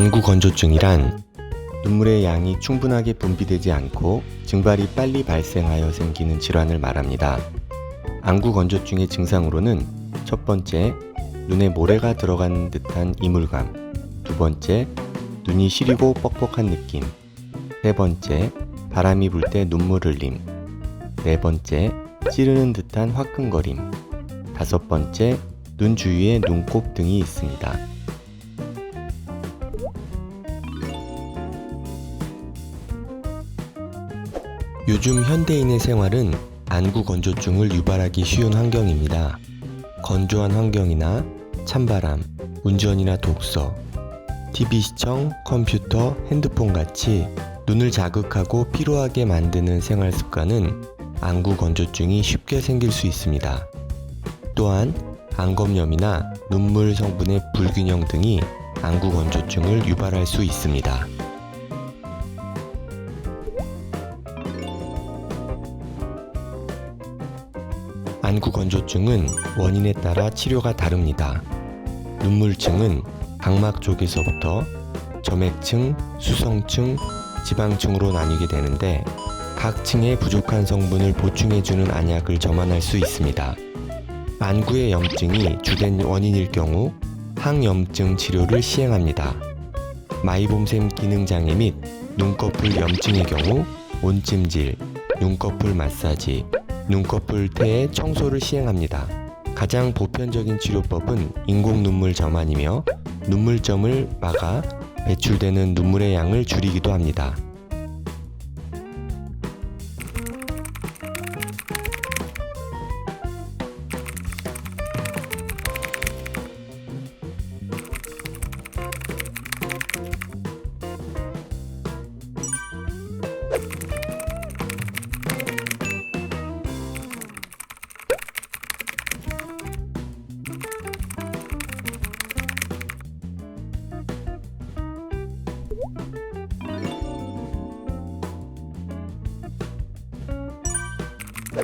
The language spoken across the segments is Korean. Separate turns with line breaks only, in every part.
안구 건조증이란 눈물의 양이 충분하게 분비되지 않고 증발이 빨리 발생하여 생기는 질환을 말합니다. 안구 건조증의 증상으로는 첫 번째, 눈에 모래가 들어간 듯한 이물감. 두 번째, 눈이 시리고 뻑뻑한 느낌. 세 번째, 바람이 불 때 눈물 흘림. 네 번째, 찌르는 듯한 화끈거림. 다섯 번째, 눈 주위에 눈곱 등이 있습니다. 요즘 현대인의 생활은 안구 건조증을 유발하기 쉬운 환경입니다. 건조한 환경이나 찬바람, 운전이나 독서, TV 시청, 컴퓨터, 핸드폰 같이 눈을 자극하고 피로하게 만드는 생활 습관은 안구 건조증이 쉽게 생길 수 있습니다. 또한 안검염이나 눈물 성분의 불균형 등이 안구 건조증을 유발할 수 있습니다. 안구 건조증은 원인에 따라 치료가 다릅니다. 눈물증은 각막 쪽에서부터 점액층, 수성층, 지방층으로 나뉘게 되는데 각 층에 부족한 성분을 보충해주는 안약을 점안할 수 있습니다. 안구의 염증이 주된 원인일 경우 항염증 치료를 시행합니다. 마이봄샘 기능장애 및 눈꺼풀 염증의 경우 온찜질, 눈꺼풀 마사지, 눈꺼풀 태의 청소를 시행합니다. 가장 보편적인 치료법은 인공 눈물 점안이며 눈물점을 막아 배출되는 눈물의 양을 줄이기도 합니다.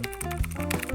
them.